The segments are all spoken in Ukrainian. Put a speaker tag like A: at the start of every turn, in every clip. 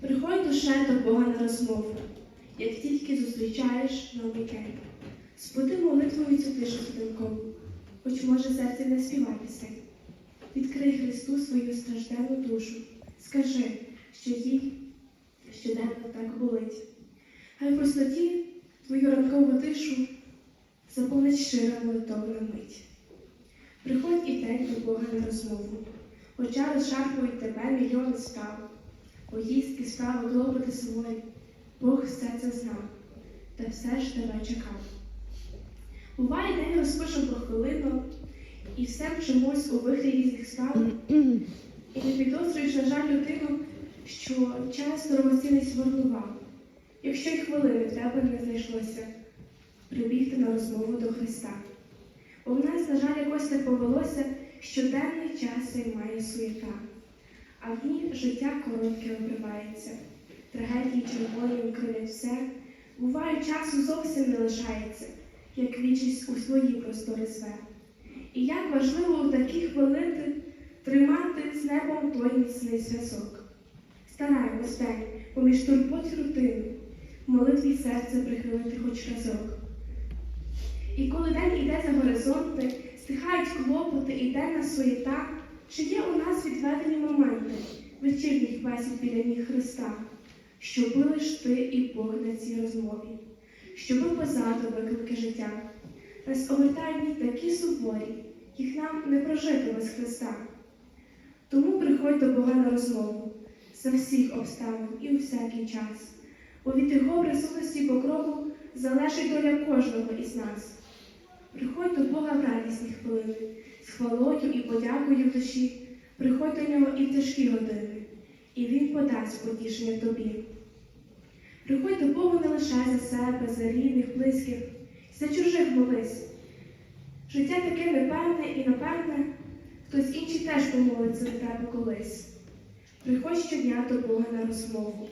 A: Приходь душе до Бога на розмову, як тільки зустрічаєш новий день. Споди молитвою цю тишу святинкову, хоч може серце не співає пісень. Відкрий Христу свою стражденну душу, скажи, що їй щоденно так болить. Хай в простоті твою ранкову тишу заповнить щира молитовна мить. Приходь і день до Бога на розмову, хоча розшарпують тебе мільйони справ, поїздки, справи, клопоти свої, Бог все це знав, та все ж тебе чекав. Буває, день розпишем про хвилину, і все чомусь у вихрі різних справ, і не підозрюєш, на жаль, людину, що час дорогоцінний згорнував. Якщо й хвилини в тебе не знайшлося, прибігти на розмову до Христа. Бо в нас, на жаль, якось так повелося, що денний час займає суєта, а в ній життя коротке обривається, трагедії червоні укрилять все, буває, часу зовсім не лишається, як вічність у свої простори зве. І як важливо у такі хвилини тримати з небом той міцний зв'язок. Стараємось день поміж турбот рутини, молитві серце прихилити хоч разок. І коли день іде за горизонти, стихають клопоти і денна суєта, чи є у нас відведені вечірніх бесід біля ніг Христа, щоби лиш ти і Бог на цій розмові, щоби позаду виклики життя. Нас обертають дні такі суворі, їх нам не прожити без Христа. Тому приходь до Бога на розмову за всіх обставин і у всякий час. Бо від його присутності по кроку залежить доля кожного із нас. Приходь до Бога в радісні хвилини, з хвалою і подякою в душі, приходь до нього і в тяжкі години, і Він подасть потішення тобі. Приходь до Бога не лише за себе, за рідних, близьких, за чужих молись. Життя таке непевне і напевне, хтось інший теж помолиться за тебе колись. Приходь щодня до Бога на розмову,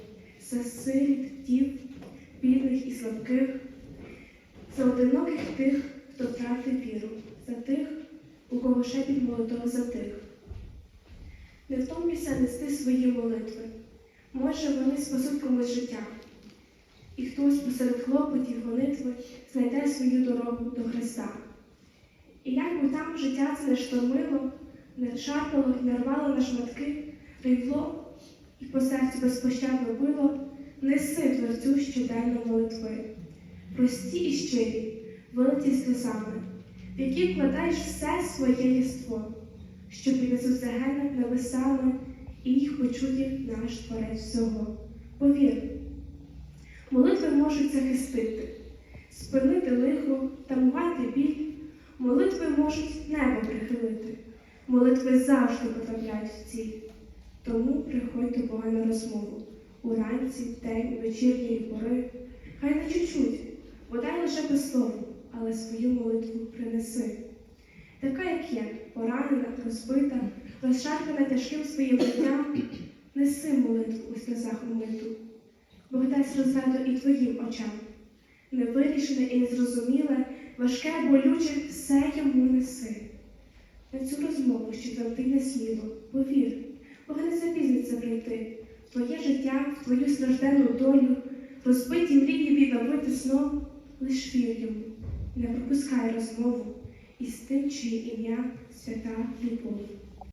A: за сиріт, дів, бідних і слабких, за одиноких тих, хто втратив віру, за тих, у кого шепіт молитов затих. Не втомлюйся нести свої молитви, може вони спасуть комусь життя. І хтось посеред хлопотів гонитви знайде свою дорогу до Христа. І як би там життя це не штормило, не шарпало і не рвало на шматки, рівло і по серцю безпощадно било, неси творцю щоденно молитви. Прості і щирі, вилиті сльозами, в які вкладаєш все своє єство, що піднесуть загальне небесами, і їх почує наш творець всього. Повір, молитви можуть захистити, спинити лихо, тамувати біль, молитви можуть небо прихилити, молитви завжди потрапляють в ціль. Тому приходь до Бога на розмову уранці, вдень, вечірньої пори, хай не чуть-чуть, бодай лише без слова, але свою молитву принеси. Така, як є, поранена, розбита, розшарпана тяжким своїм життям, неси молитву у сльозах умиту, Бог дасть розраду і твоїм очам. Невирішене і незрозуміле, важке, болюче, все йому неси. На цю розмову, що тверди не сміло, повір, Бог не запізниться прийти твоє життя, твою стражденну долю, розбиті мрії відновити сном, лиш вір йому, не пропускай розмову із тим, чиє ім'я свята любов.